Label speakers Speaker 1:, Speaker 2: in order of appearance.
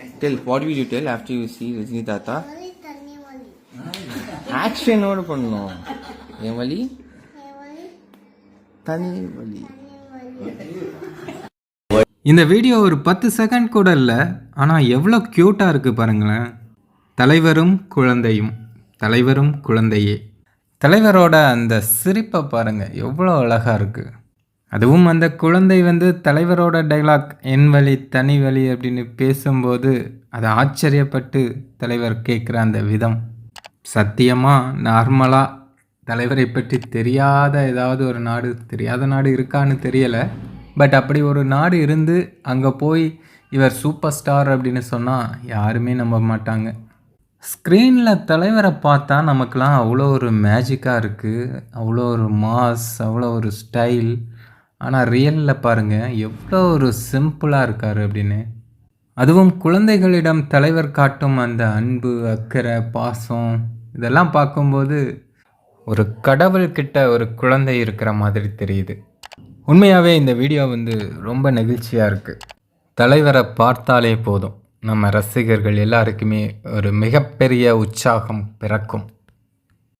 Speaker 1: Tell, what will you tell after you see Rajini Tata?
Speaker 2: வலி
Speaker 1: ஆக்ஷனோட பண்ணணும் என் வலி தனி
Speaker 2: வலி
Speaker 3: இந்த வீடியோ ஒரு பத்து செகண்ட் கூட இல்லை ஆனால் எவ்வளோ க்யூட்டாக இருக்குது பாருங்களேன். தலைவரும் குழந்தையும் தலைவரும் குழந்தையே. தலைவரோட அந்த சிரிப்பை பாருங்கள் எவ்வளோ அழகாக இருக்குது அதுவும் அந்த குழந்தை வந்து தலைவரோட டைலாக் என் வழி தனி வழி அப்படின்னு பேசும்போது அதை ஆச்சரியப்பட்டு தலைவர் கேட்குற அந்த விதம். சத்தியமாக நார்மலாக தலைவரை பற்றி தெரியாத ஏதாவது ஒரு நாடு தெரியாத நாடு இருக்கான்னு தெரியலை. பட் அப்படி ஒரு நாடு இருந்து அங்கே போய் இவர் சூப்பர் ஸ்டார் அப்படின்னு சொன்னால் யாருமே நம்ப மாட்டாங்க. ஸ்க்ரீனில் தலைவரை பார்த்தா நமக்கெலாம் அவ்வளோ ஒரு மேஜிக்காக இருக்குது அவ்வளோ ஒரு மாஸ் அவ்வளோ ஒரு ஸ்டைல் ஆனால் ரியலில் பாருங்கள் எவ்வளோ ஒரு சிம்பிளாக இருக்கார் அப்படின்னு. அதுவும் குழந்தைகளிடம் தலைவர் காட்டும் அந்த அன்பு அக்கறை பாசம் இதெல்லாம் பார்க்கும்போது ஒரு கடவுள்கிட்ட ஒரு குழந்தை இருக்கிற மாதிரி தெரியுது. உண்மையாகவே இந்த வீடியோ வந்து ரொம்ப நெகிழ்ச்சியாக இருக்குது தலைவரை பார்த்தாலே போதும். நம்ம ரசிகர்கள் எல்லாருக்குமே ஒரு மிகப்பெரிய உற்சாகம் பிறக்கும்.